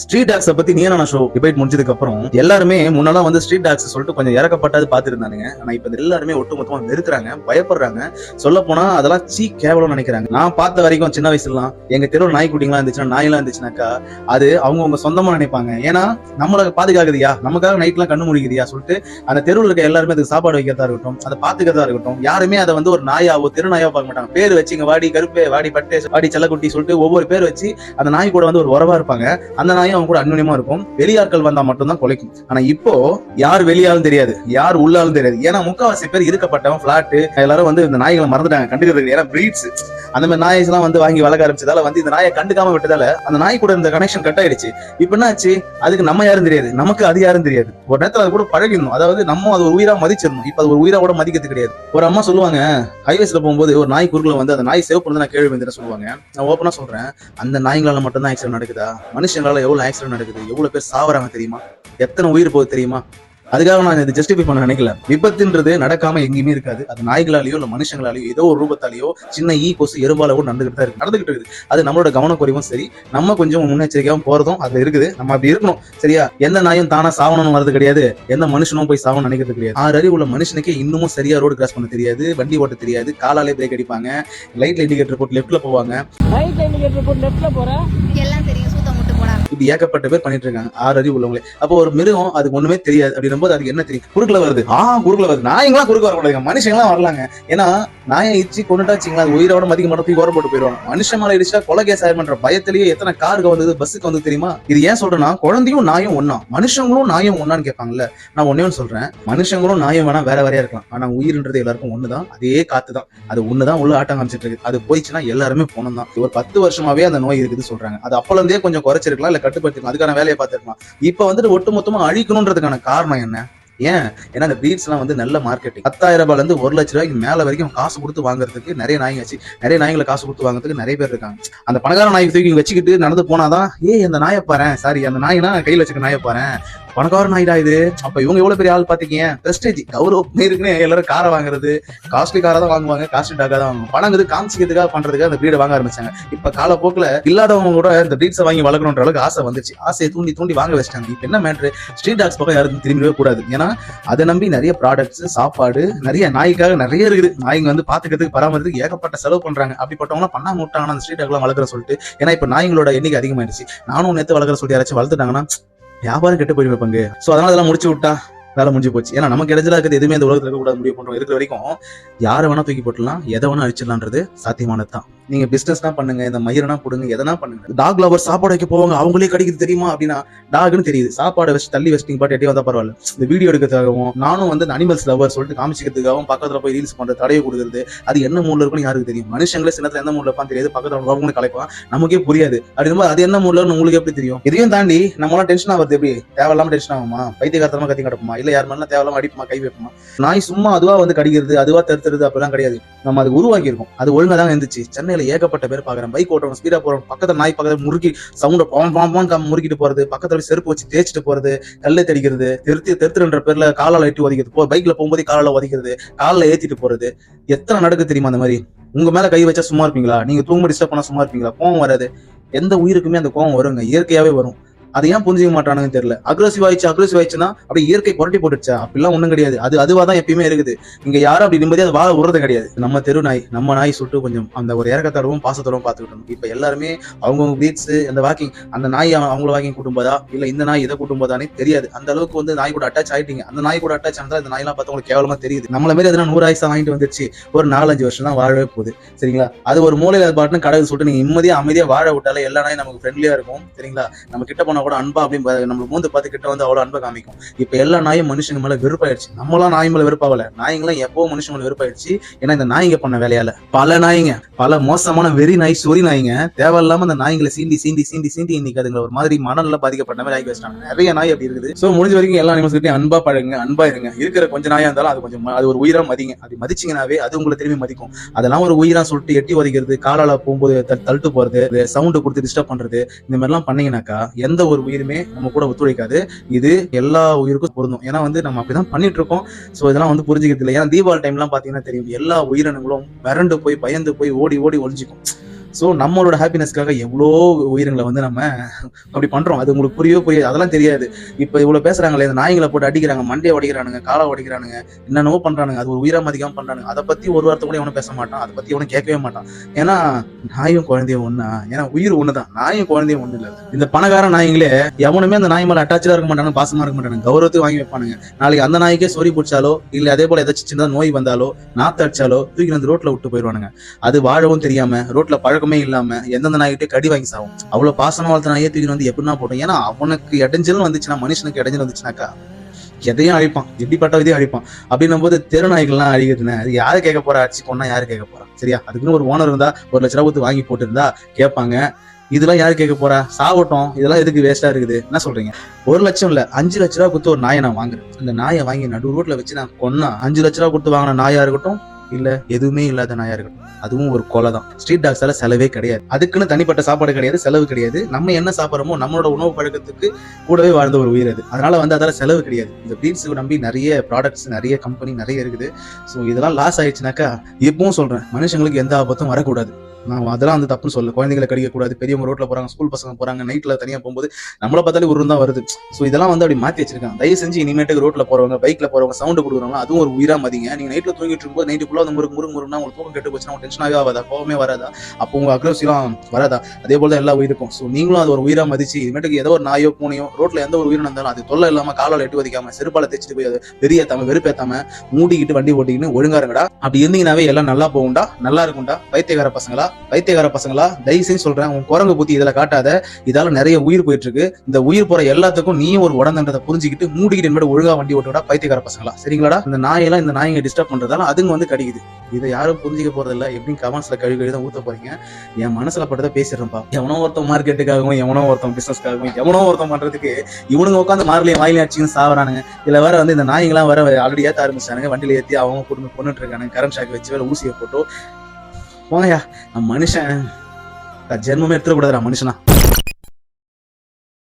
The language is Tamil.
ஸ்ட்ரீட் டாக்ஸ பத்தி நீ ஷோ டிபேட் முடிஞ்சதுக்கு அப்புறம் எல்லாருமே முன்னெல்லாம் வந்து ஸ்ட்ரீட் டாக்ஸ் சொல்லிட்டு கொஞ்சம் இறக்கப்பட்டது பாத்துருந்தானுங்க ஆனா இப்ப எல்லாருமே ஒட்டுமொத்தமா வெறுக்கிறாங்க பயப்படுறாங்க. சொல்ல போனா அதெல்லாம் சீ கேவலம் நினைக்கிறாங்க. நான் பார்த்த வரைக்கும் சின்ன வயசுலாம் எங்க தெருவில் நாய்க்குட்டிங்களா இருந்துச்சுன்னா நாயெல்லாம் இருந்துச்சுனாக்கா அது அவங்க அவங்க சொந்தமா நினைப்பாங்க. ஏன்னா நம்மள பாதுகாக்குதியா நமக்காக நைட்லாம் கண்ணு முடிக்குதியா சொல்லிட்டு அந்த தெருவில் இருக்க எல்லாருமே அதுக்கு சாப்பாடு வைக்கிறதா இருக்கட்டும் அதை பாத்துக்கிறதா இருக்கட்டும் யாருமே அதை வந்து ஒரு நாயாவோ தெரு நாயாவோ பார்க்க மாட்டாங்க. பேர் வச்சு இங்க வாடி கருப்பே வாடி பட்டே வாடி செல்லக்குட்டி சொல்லிட்டு ஒவ்வொரு பேர் வச்சு அந்த நாய் கூட வந்து ஒரு உறவா இருப்பாங்க. அந்த நாயும் அவங்க கூட அந்யுன்யமா இருக்கும். வெளியாட்கள் வந்தா மட்டும்தான் குலைக்கும் ஆனா இப்போ யார் வெளியாலும் தெரியாது. யார் உள்ளாலும் தெரியாது. ஏன்னா முக்காவாசி பேர் இருக்கப்பட்டவன் பிளாட் எல்லாரும் வந்து இந்த நாய்களை மறந்துட்டாங்க. கண்டுக்கிறது ஏன்னா பிரீட்ஸ் அந்த மாதிரி நாய்ஸ் எல்லாம் வந்து வாங்கி வளர்க்க ஆரம்பிச்சதால வந்து இந்த நாயை கண்டுக்காம விட்டதால அந்த நாய் கூட இந்த கனெக்ஷன் கட் ஆயிடுச்சு. இப்ப என்ன ஆச்சு அதுக்கு நம்ம யாரும் தெரியாது. நமக்கு அது யாரும் தெரியாது. ஒரு நேரத்துல அது கூட பழகிடணும். அதாவது நம்ம அது ஒரு உயிரா மதிச்சிடணும். இப்ப அது ஒரு உயிரா கூட மதிக்கிறது கிடையாது. ஒரு அம்மா சொல்லுவாங்க ஹைவேஸ்ல போகும்போது ஒரு நாய் குறுக்குல வந்து அந்த நாய் சேவ் பண்ணி நான் கேள்வி வந்து சொல்லுவாங்க. நான் ஓப்பனா சொல்றேன். அந்த நாய்களால மட்டும்தான் ஆக்சிடென்ட் நடக்குதா? மனுஷங்களால எவ்வளவு ஆக்சிடென்ட் நடக்குது? எவ்வளவு பேர் சாவறாங்க தெரியுமா? எத்தனை உயிர் போகுது தெரியுமா? அதுக்காக நான் இதை ஜஸ்டிஃபை பண்ண நினைக்கல. விபத்துன்றது நடக்காம எங்கேயுமே இருக்காது. அது நாய்களாலேயோ இல்ல மனுஷங்களாலேயோ ஏதோ ஒரு ரூபத்தாலேயோ சின்ன ஈ கொசு எறும்பால கூட நடந்துகிட்டு தான் இருக்கு. நடந்துகிட்டு இருக்குது. அது நம்மளோட கவனக்குறைவும் சரி. நம்ம கொஞ்சம் முன்னெச்சரிக்கையாவும் போறதும் அதுல இருக்குது. நம்ம அப்படி இருக்கணும். சரியா? எந்த நாயும் தானா சாவணும்னு வரது கிடையாது. எந்த மனுஷனும் போய் சாவணும் நினைக்கிறது கிடையாது. ஆறு அறிவு உள்ள மனுஷனுக்கே இன்னமும் சரியா ரோடு கிராஸ் பண்ண தெரியாது. வண்டி ஓட்ட தெரியாது. காலாலே பிரேக் அடிப்பாங்க. லைட் இண்டிகேட்டர் போட்டு லெஃப்ட்ல போவாங்க. ரைட் இண்டிகேட்டர் போட்டு லெஃப்ட்ல போறேன் எல்லாம் தெரியும். இப்படி ஏகப்பட்ட பேர் பண்ணிட்டு இருக்காங்க. ஆறு அறிவு உள்ளவங்களே. அப்போ ஒரு மிருகம் அதுக்கு ஒண்ணுமே தெரியாது. அப்படின்னும் போது அதுக்கு என்ன தெரியும்? குறுக்கல வருது. ஆ குறுக்குல வருது. நாயங்களாம் குறுக்க வரக்கூடாது மனுஷங்களாம் வரலாங்க. ஏன்னா நாயை இச்சு கொண்டுட்டா வச்சுங்களா அது உயிரோட மதிக்க மாட்டோம் ஓரம் போட்டு போயிடுவாங்க. மனுஷன் மேல இடிச்சா கொலை கேஸ் ஆயிருமன்ற பயத்திலேயே எத்தனை காருக்கு வந்தது பஸ்ஸுக்கு வந்து தெரியுமா? இது ஏன் சொல்றேன்னா குழந்தையும் நாயும் ஒன்னா மனுஷங்களும் நாயும் ஒன்னான்னு கேட்பாங்கல்ல. நான் ஒன்னே ஒன்று சொல்றேன். மனுஷங்களும் நாயும் வேணா வேற வேறையா இருக்கலாம். ஆனா உயிர்ன்றது எல்லாருக்கும் ஒண்ணுதான். அதே காத்து தான். அது ஒண்ணுதான். உள்ள ஆட்டம் காமிச்சிட்டு இருக்கு அது போயிடுச்சுன்னா எல்லாருமே போனோம் தான் ஒரு பத்து வருஷமாவே அந்த நோய் இருக்குது சொல்றாங்க. அது அப்பல இருந்தே கொஞ்சம் குறைச்சிருக்கலாம் இல்ல கட்டுப்படுத்திருக்கலாம் அதுக்கான வேலையை பார்த்துருக்கலாம் இப்போ வந்துட்டு ஒட்டுமொத்தமா அழிக்கணுன்றதுக்கான காரணம் என்ன? ஏன்? ஏன்னா அந்த பிரீட்ஸ் எல்லாம் வந்து நல்ல மார்க்கெட்டிங் பத்தாயிரம் ரூபாய்ல இருந்து ஒரு லட்ச ரூபாய்க்கு மேல வரைக்கும் காசு கொடுத்து வாங்குறதுக்கு நிறைய நாய்ங்க வச்சு நிறைய நாய்களை காசு கொடுத்து வாங்குறதுக்கு நிறைய பேர் இருக்காங்க. அந்த பணக்கார நாய் தூக்கி வச்சுக்கிட்டு நடந்து போனாதான் ஏ அந்த நாயை பாரு சாரி அந்த நாய்னா கையில் வச்சுக்க நாயை பாரு பணக்கார நாய்டா இது. அப்ப இவங்க எவ்வளவு பெரிய ஆள் பாத்தீங்க பிரஸ்டேஜ் கௌரவம் இருக்குன்னு எல்லாரும் காரை வாங்குறது காஸ்ட்லி காரை தான் வாங்குவாங்க காஸ்ட்லி டாக்கா தான் வாங்குவாங்க. பணங்குது காமிச்சிக்கிறதுக்காக பண்றதுக்காக அந்த பிரீடை வாங்க ஆரம்பிச்சாங்க. இப்ப காலப்போக்கில் இல்லாதவங்க கூட இந்த பிரீட்ஸை வாங்கி வளர்க்கணுன்ற அளவுக்கு ஆசை வந்துச்சு ஆசையை தூண்டி தூண்டி வாங்க வச்சிட்டாங்க. இப்ப என்ன மேட்ரு ஸ்ட்ரீட் டாக்ஸ் பக்கம் யாரும் திரும்பவே கூடாது. ஏன்னா அதை நம்பி நிறைய ப்ராடக்ட்ஸ் சாப்பாடு நிறைய நாய்க்காக நிறைய இருக்குது. நாய்ங்க வந்து பாத்துக்கிறதுக்கு பராமரிக்கிறதுக்கு ஏகப்பட்ட செலவு பண்றாங்க. அப்படிப்பட்டவங்க பண்ணாம விட்டாங்கன்னா அந்த ஸ்ட்ரீட் டாக்லாம் வளர்க்குற சொல்லிட்டு ஏன்னா இப்ப நாய்ங்களோட எண்ணிக்கை அதிகமாயிடுச்சு. நானும் நேற்று வளர்க்குற சொல்லி யாராச்சும் வளர்த்துட்டாங்கன்னா வியாபாரம் கெட்டு போய் பங்கு. சோ அதனால அதெல்லாம் முடிச்சு விட்டா வேலை முடிஞ்சு போச்சு. ஏன்னா நமக்கு இடைஞ்சலா இருக்கிறது எதுவுமே இந்த உலகத்துல இருக்கக்கூடாது முடிவு பண்றோம். இருக்கிற வரைக்கும் யாரை வேணா தூக்கி போட்டலாம் எதை வேணா அழிச்சிடலான்றது சாத்தியமானது தான் நீங்க பிசினஸ்னா பண்ணுங்க இந்த மயிரனா கொடுங்க எதனா பண்ணுங்க. டாக் லவர் சாப்பாடு வைக்க போவாங்க அவங்களே கிடைக்குது தெரியுமா அப்படின்னா டாக்னு தெரியுது. சாப்பாடு வச்சு தள்ளி வச்சு பாட்டு எட்டி வந்தா பரவாயில்ல. இந்த வீடியோ எடுக்கிறதுக்காகவும் நானும் வந்து அனிமல்ஸ் லவர் சொல்லிட்டு காமிச்சிக்கிறதுக்காகவும் பக்கத்துல போய் ரீல்ஸ் பண்ற தடையை கொடுக்குறது அது என்ன மூல இருக்குன்னு யாருக்கு தெரியும்? மனுஷங்களே சின்னத்துல எந்த மூட்ல தெரியாது பக்கத்துல உள்ளவங்களும் கலைப்பான் நமக்கே புரியாது. அப்படிங்கும்போது அது என்ன மூட்ல உங்களுக்கு எப்படி தெரியும்? இதையும் தாண்டி நம்மளாம் டென்ஷன் ஆகுது எப்படி? தேவையில்லாம டென்ஷன் ஆகுமா? பைத்தியகாரத்தமா கத்தி கிடப்புமா இல்ல யார் மேலாம் தேவையில்லாம அடிப்புமா கை வைப்புமா? நாய் சும்மா அதுவா வந்து கடிக்கிறது அதுவா தருத்துறது அப்படிலாம் கிடையாது. நம்ம அது உருவாக்கியிருக்கோம். அது ஒழுங்கா தான் இருந்துச்சு. சென்னையில ஏகப்பட்ட பேர் பாக்குறேன் பைக் ஓட்டுறவங்க ஸ்பீடா போறோம் பக்கத்துல நாய் பக்கத்துல முறுக்கி சவுண்ட பாம் பாம் பாம் முறுக்கிட்டு போறது பக்கத்துல செருப்பு வச்சு தேய்ச்சிட்டு போறது கல்லை தெடிக்கிறது திருத்தி திருத்துன்ற பேர்ல காலால எட்டி ஒதிக்கிறது போ பைக்ல போகும்போது காலால ஒதிக்கிறது காலில் ஏத்திட்டு போறது. எத்தனை நடக்கு தெரியுமா அந்த மாதிரி? உங்க மேல கை வச்சா சும்மா இருப்பீங்களா? நீங்க தூங்க டிஸ்டர்ப் பண்ணா சும்மா இருப்பீங்களா? கோவம் வராது. எந்த உயிருக்குமே அந்த கோவம் வருங்க. இயற்கையாவே வரும். அதை ஏன் புரிஞ்சுக்க மாட்டானுன்னு தெரியல. அக்ரஸிவ் ஆயிடுச்சு அக்ரஸிவ் ஆயிடுச்சுன்னா அப்படி இயற்கை புரட்டி போட்டுச்சா அப்படிலாம் ஒண்ணும் கிடையாது. அது அதுவா தான் எப்பயுமே இருக்குது. இங்க யாரும் அப்படி நிம்மதியா அது வாழ விடுறது கிடையாது. நம்ம தெரு நாய் நம்ம நாய் சொல்லிட்டு கொஞ்சம் அந்த ஒரு இறக்கத்தோடவும் பாசத்தோடவும் பார்த்துக்கிட்டோம் இப்ப எல்லாருமே அவங்கவுங்க பிரீட்ஸ் அந்த வாக்கிங் அந்த நாய் அவங்கள வாக்கிங் கூட்டும்போதா? இல்லை இல்ல இந்த நாய் இதை கூட்டும்போதானே தெரியாது. அந்த அளவுக்கு வந்து நாய் கூட அட்டாச் ஆயிட்டீங்க. அந்த நாய் கூட அட்டாச் ஆனதா இந்த நாய்லாம் பார்த்தா உங்களுக்கு கேவலமா தெரியுது. நம்மள மாதிரி எதனா நூறு ஆயிசா வாங்கிட்டு வந்துருச்சு. ஒரு நாலஞ்சு வருஷம் தான் வாழவே போகுது. சரிங்களா? அது ஒரு மூலையில பாட்டுன்னு கடவுள் சொல்லிட்டு நீங்க நிம்மதியா அமைதியா வாழ விட்டாலே எல்லா நாயும் நமக்கு ஃப்ரெண்ட்லியா இருக்கும். சரிங்களா? நம்ம கிட்ட போன கூட அன்பா அப்படின்னு நம்ம மூந்து பார்த்து கிட்ட வந்து அவ்வளவு அன்பை காமிக்கும். இப்ப எல்லா நாயும் மனுஷங்க மேல வெறுப்பாயிடுச்சு நம்மளாம் நாய் மேல வெறுப்பாவல. நாய்ங்களாம் எப்போ மனுஷன் மேல வெறுப்பாயிடுச்சு ஏன்னா இந்த நாய்ங்க பண்ண வேலையால. பல நாய்ங்க பல மோசமான வெறி நாய் சொறி நாய்ங்க தேவையில்லாம அந்த நாய்ங்களை சீண்டி சீண்டி சீண்டி சீண்டி இன்னைக்கு அதுங்களை ஒரு மாதிரி மனநல பாதிக்கப்பட்ட மாதிரி ஆகி வச்சிட்டாங்க நிறைய நாய் அப்படி இருக்குது. சோ முடிஞ்ச வரைக்கும் எல்லா அனிமல்ஸ் கிட்டயும் அன்பா பழகுங்க அன்பா இருங்க. இருக்கிற கொஞ்ச நாயா இருந்தாலும் அது கொஞ்சம் அது ஒரு உயிரா மதிங்க. அது மதிச்சிங்கனாவே அது உங்களை திரும்பி மதிக்கும். அதெல்லாம் ஒரு உயிரா சொல்லிட்டு எட்டி உதைக்கிறது காலால போகும்போது தள்ளிட்டு போறது சவுண்டு கொடுத்து டிஸ்டர்ப் பண்றது இந்த மாதிரிலாம் பண்ணீங்கன்னாக்கா எந்த ஒரு உயிருமே நம்ம கூட ஒத்துழைக்காது. இது எல்லா உயிருக்கும் பொருந்தும். ஏன்னா வந்து நம்ம அப்படிதான் பண்ணிட்டு இருக்கோம் சோ இதெல்லாம் வந்து புரிஞ்சுக்கிறது இல்லை. ஏன்னா தீபாவளி டைம்லாம் பாத்தீங்கன்னா தெரியும். எல்லா உயிரினங்களும் மிரண்டு போய் பயந்து போய் ஓடி ஓடி ஒழிஞ்சிக்கும் ஸோ நம்மளோட ஹாப்பினஸ்க்காக எவ்வளோ உயிரங்களை வந்து நம்ம அப்படி பண்றோம். அது உங்களுக்கு புரியவே புரியாது. அதெல்லாம் தெரியாது. இப்போ இவ்வளவு பேசுறாங்களே இந்த நாய்களை போட்டு அடிக்கிறாங்க மண்டையை உடைக்கிறானுங்க காலை உடைக்கிறானுங்க என்னென்னவோ பண்றானுங்க. அது ஒரு உயிரா மதிக்காம பண்றாங்க அதை பத்தி ஒரு வார்த்தை கூட எவனும் பேச மாட்டான். அதை பத்தி எவனும் கேட்கவே மாட்டான். ஏன்னா நாயும் குழந்தையும் ஒன்றா ஏன்னா உயிர் ஒண்ணுதான். நாயும் குழந்தையும் ஒண்ணு இல்ல. இந்த பணக்கார நாய்ங்களே எவனுமே அந்த நாய் மேல அட்டாச்சா இருக்க மாட்டாங்க பாசமா இருக்க மாட்டாங்க கௌரவத்தை வாங்கி வைப்பானுங்க. நாளைக்கு அந்த நாய்க்கே சொறி பிடிச்சாலோ இல்ல அதே போல ஏதாச்சும் சின்னதாக நோய் வந்தாலோ நாத்து அடிச்சாலோ தூக்கி வந்து ரோட்ல விட்டு போயிடுவானுங்க. அது வாழவும் தெரியாம ரோட்ல பழக்கமே இல்லாம எந்தெந்த நாய்கிட்டே கடி வாங்கி சாகும் அவ்வளவு பாசனம் வளர்த்த நாயே தூக்கி வந்து எப்படின்னா போட்டோம். ஏன்னா அவனுக்கு இடைஞ்சல் வந்துச்சுன்னா மனுஷனுக்கு இடைஞ்சல் வந்துச்சுனாக்கா எதையும் அழிப்பான். எப்படிப்பட்ட இதையும் அழிப்பான். அப்படின்னும் போது தெரு நாய்கள்லாம் அழிக்கிறதுனே அது யாரு கேட்க போறா? அடிச்சு கொண்டா யாரு கேட்க போறா? சரியா? அதுக்குன்னு ஒரு ஓனர் இருந்தா ஒரு லட்ச ரூபா கொடுத்து வாங்கி போட்டிருந்தா கேட்பாங்க இதெல்லாம் யாரு கேட்க போறா? சாவட்டும். இதெல்லாம் எதுக்கு வேஸ்டா இருக்குது? என்ன சொல்றீங்க? ஒரு லட்சம் இல்ல அஞ்சு லட்ச ரூபா கொடுத்து ஒரு நாயை நான் வாங்குறேன். அந்த நாயை வாங்கி நடு ரோட்ல வச்சு நான் கொன்னா அஞ்சு லட்ச ரூபா கொடுத்து வாங்கின நாயா இருக்கட்டும் இல்ல எதுவுமே இல்லாத நாயாக இருக்கட்டும். அதுவும் ஒரு கொலை தான் ஸ்ட்ரீட் டாக்ஸால செலவே கிடையாது. அதுக்குன்னு தனிப்பட்ட சாப்பாடு கிடையாது செலவு கிடையாது. நம்ம என்ன சாப்பிட்றோமோ நம்மளோட உணவு பழக்கத்துக்கு கூடவே வாழ்ந்த ஒரு உயிர் அது. அதனால வந்து அதால செலவு கிடையாது. இந்த ப்ரீட்ஸ் நம்பி நிறைய ப்ராடக்ட்ஸ் நிறைய கம்பெனி நிறைய இருக்குது. ஸோ இதெல்லாம் லாஸ் ஆயிடுச்சுனாக்கா எப்பவும் சொல்றேன் மனுஷங்களுக்கு எந்த ஆபத்தும் வரக்கூடாது. நான் அதெல்லாம் வந்து தப்புன்னு சொல்ல குழந்தைகளை கடிக்க கூடாது பெரியவங்க ரோட்ல போறாங்க ஸ்கூல் பசங்க போறாங்க நைட்ல தனியா போகும்போது நம்மள பார்த்தாலே ஒரு தான் வருது. ஸோ இதெல்லாம் வந்து அப்படி மாத்தி வச்சிருக்காங்க. தயவு செஞ்சு இனிமேட்டுக்கு ரோட்ல போறவங்க பைக்ல போறவங்க சவுண்ட் கொடுக்குறவங்க அதுவும் ஒரு உயிரா மதிங்க. நீங்க நைட்ல தூங்கிட்டு இருக்கும்போது நைட்டு ஃபுல்லா வந்து முருகு முருகு முருகுனா உங்களுக்கு தூக்கம் கெட்டு போச்சுன்னா டென்ஷனாகவே ஆகாதா? கோவமே வராதா? அப்போ உங்க அக்ரோசிலாம் வராதா? அதே போல தான் எல்லா உயிருக்கும். ஸோ நீங்களும் அது ஒரு உயிரா மதிச்சு இனிமேட்டுக்கு ஏதோ ஒரு நாயோ பூனையோ ரோட்ல எந்த ஒரு உயிரினம் இருந்தாலும் அது தொல்லை இல்லாம காலால எட்டு வதிக்காம செருப்பால தேய்ச்சிட்டு போய் அது வெறியேத்தாம வெறுப்பேத்தாம மூடிக்கிட்டு வண்டி ஓட்டிக்கின்னு ஒழுங்கா இருங்கடா. அப்படி இருந்தீங்கன்னாவே எல்லாம் நல்லா போகும்டா நல்லா இருக்கும்டா. பைத்தியக்கார பசங்களா பைத்தியக்கார பசங்களா? தயவு செஞ்சு சொல்றேன் உன் குரங்கு புத்தி இதுல காட்டாத. இதால நிறைய உயிர் போயிட்டு இருக்கு இந்த உயிர் போற எல்லாத்துக்கும் நீயும் ஒரு உடந்தன்றதை புரிஞ்சுக்கிட்டு மூடிக்கிட்டு என்பது ஒழுங்கா வண்டி ஓட்டுடா பைத்தியக்கார பசங்களா. சரிங்களாடா? இந்த நாயெல்லாம் இந்த நாய்ங்க டிஸ்டர்ப் பண்றதால அதுங்க வந்து கடிக்குது. இதை யாரும் புரிஞ்சுக்க போறது இல்ல எப்படியும் கமெண்ட்ஸ்ல கழுவி கழுவி தான் ஊத்த போறீங்க. என் மனசுல பட்டதை பேசிடுறேன்ப்பா. எவனோ ஒருத்தன் மார்க்கெட்டுக்காகவும் எவனோ ஒருத்தன் பிசினஸ்க்காகவும் எவனோ ஒருத்தன் பண்றதுக்கு இவனுங்க உட்காந்து மார்லையும் வாயிலையும் அடிச்சுன்னு சாவறானுங்க. இதுல வேற வந்து இந்த நாய்ங்களாம் வேற ஆல்ரெடி ஏத்த ஆரம்பிச்சானுங்க வண்டியில ஏத்தி அவங்க குடும்பம் கொண்டுட்டு இருக்கானுங்க. கரண்ட் ஷாக் வச்சு வேற ஊசியை போட்டு போங்கய்யா. நான் மனுஷன். நான் ஜென்மமே எடுத்துடக்கூடாதுடா மனுஷனா.